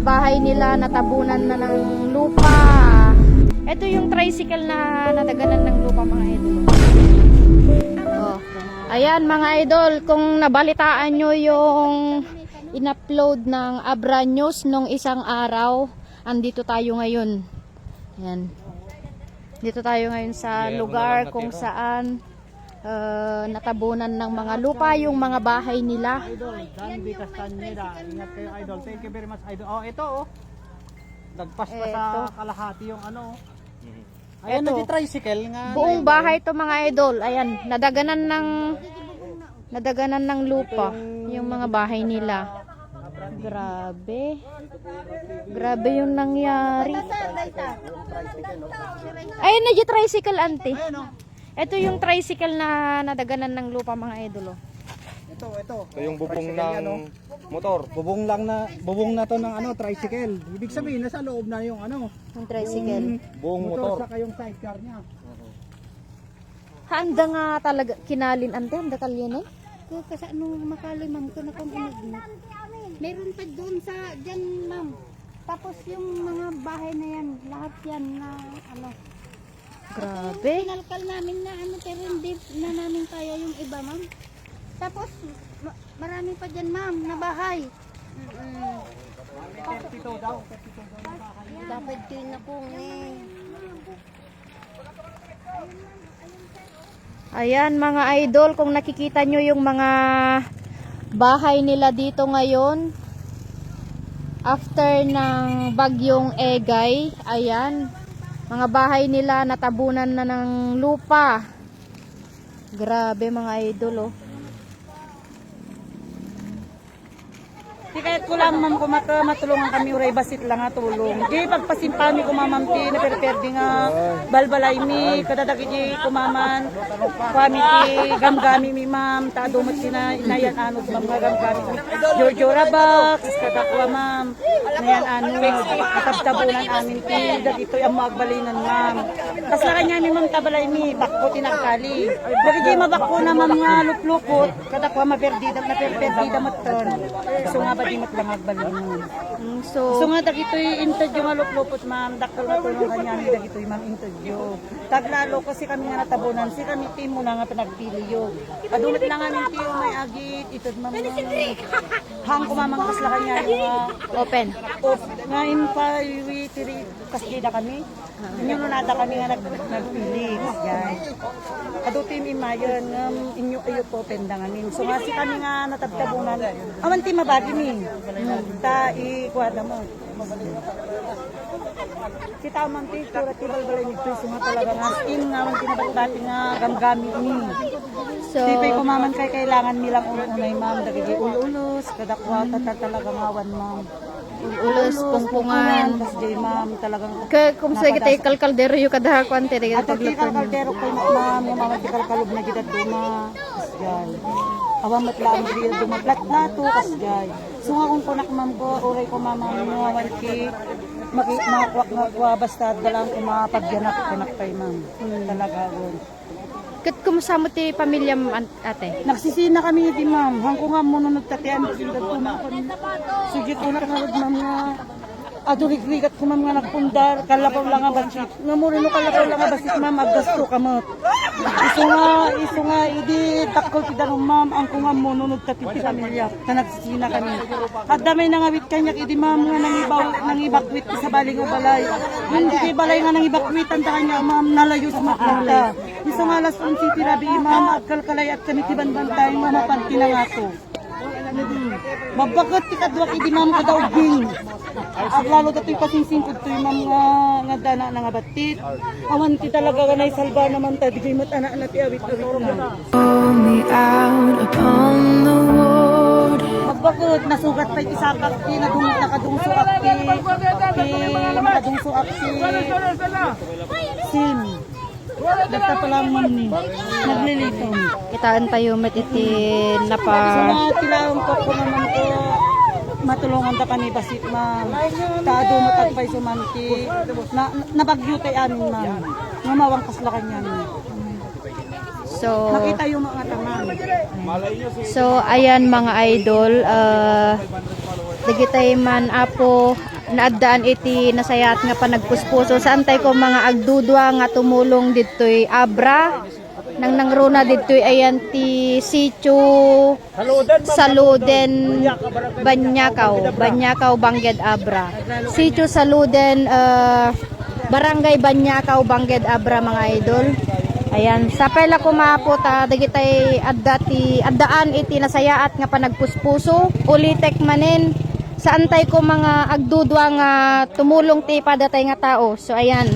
bahay nila natabunan na ng lupa. Ito yung tricycle na nataganan ng lupa mga idol. Oh. Ayan mga idol, kung nabalitaan nyo yung in-upload ng Abra News nung isang araw, andito tayo ngayon. Ayan. Dito tayo ngayon sa lugar kung saan uh, natabunan ng mga lupa yung mga bahay nila. Idol, Dan B. Castaneda. Ingat kayo, idol. Thank you very much, idol. Oh, ito, oh. Nagpas pa sa kalahati yung ano. oh. Ayan, Eto. nag-tricycle nga. Buong bahay to mga idol. Ayan, nadaganan ng nadaganan ng lupa yung mga bahay nila. Grabe. Grabe yung nangyari. Ayun na tricycle auntie. Ayan, oh. Ito yung tricycle na nadaganan ng lupa mga idol. oh. Ito, ito. Ito yung bubong Tricycle ng yan, oh. motor. Bubong lang na, bubong na to ng ano, tricycle. Ibig sabihin, nasa loob na yung ano. Yung tricycle. Buong motor. motor. Saka yung sidecar niya. Handa nga talaga kinalin ante, handa kalyan eh. ko kasi ano makali ma'am ko na kung inig na. Meron pa doon sa dyan ma'am. Tapos yung mga bahay na yan, lahat yan na ano. Grabe. Pinalkal namin na ano pero hindi na namin kaya yung iba ma'am. Tapos ma- marami pa dyan ma'am na bahay. Mm-mm. Ito daw. ito daw. Dapat din ako eh. Ayan mga idol, kung nakikita nyo yung mga bahay nila dito ngayon, after ng bagyong Egay, ayan, mga bahay nila natabunan na ng lupa. Grabe mga idol oh. Di kahit ko lang ma'am kung maka matulungan kami uray basit lang nga tulong. Di pagpasimpami ko mamam ti na perperdi nga balbalay mi kadadagi di kumaman kami ti gamgami mi ma'am ta dumot sina inayan anod ma'am nga gamgami mi. Giorgio Rabax kadakwa ma'am. Nayan anod katabtabunan amin ti dagito ang magbalinan ma'am. Kas la kanya mi ma'am tabalay mi bakko tinagkali. Dagi di mabakko na ma'am nga luplupot kadakwa maperdida na perperdida maton. So nga di mat lang magbalinan. Mm, So So, nga dagitoy interview nga luplupot ma'am, daktal na tulong kanya ni dagitoy ma'am interview. Taglalo kasi kami nga natabunan, si kami team mo na nga pinagpili yo. Adunot lang nga tiyo may agit, itod ma'am. Hang kumamang kasla kanya yung mga open. of nga in pa tiri kasida kami. Inyo no nada kami nga nag nagpili. Yan. Ado team imayon ngam inyo ayo po pendanganin. So nga si kami nga natabtabunan. Aman ti mabagi mi. Ta i kuwada mo. Si tamang ti tura ti balbalay ni Chris nga talaga nga skin nga man tinabati nga gamgami ni. So, Di pa kumaman kay kailangan nilang unay ma'am dagiti ulos kadakwa tata talaga ngawan ma'am. Ulos, pungpungan. Di ma'am talagang Kaya kung sa kita kalkaldero yung kadahakuan, tiri at ka ti kaldero kay ma'am yung mama ti kalkalog na gidad duma. Kasjay. Awan matlaan di duma plat na to kasjay. So nga kung kunak ma'am ko oray ko mama mo awan ki maki makwak nga basta dalang kumapagyanak kunak kay ma'am. Talaga gon. Kat kumusamo ti pamilya mo, an- ate? Nagsisina kami di ma'am. Hangko nga mo nung nagtatian. Sige ko na karod ma'am nga. Adurigrigat ko ma'am nga nagpundar. Kalapaw lang nga basit. Nga mo rin kalapaw lang nga basit ma'am. Aggasto kamot. Iso nga, iso nga, idi takol kita ng ma'am. Ang ko nga mo nung nagtatian pamilya. Na nagsisina kami. At damay nangawit kanya. Idi ma'am nga nangibaw, nangibakwit sa bali nga balay. Hindi kay balay nga nangibakwitan ta kanya ma'am. Nalayo sa maklata. Iso nga alas 11 City Rabi ma'am. Agkalkalay at kami tiban-bantay nga mapanti na nga. Mabagat ti kadwak idi ma'am kadauging. At lalo dato'y pasingsing ko to'y ma'am nga nga dana na nga batit. Awan ti talaga ganay salba naman ta. Di kayo anak na ti na. Upon the water. Mabagat nasugat pa ti sakak ti nadung nakadungso ak ti ti nakadungso ak ti sim. Dagta pa lang ma'am ni. Naglilitong. Kitaan tayo matiti na Sa pa... mga tilaong ko ko naman ko matulungan ta kami basit ma'am. Taado mo tagpay sumanti. Na nabagyo tay amin ma'am. Nga mawang kaslakan yan. So, Makita yung mga taman. so ayan mga idol, uh, digitay man apo naadaan iti nasayat nga panagpuspuso. Sa antay ko mga agdudwa nga tumulong ditoy abra. Nang nangruna ditoy ayan ti sitio Saluden Banyakaw. Banyakaw Bangged Abra. Sitio Saluden uh, Barangay Banyakaw Bangged Abra mga idol. Ayan, sa pela kumapot ah, dagitay adda ti addaan iti nasayaat nga panagpuspuso, ulitek manen sa antay ko mga agdudwa nga tumulong ti padatay nga tao. So ayan,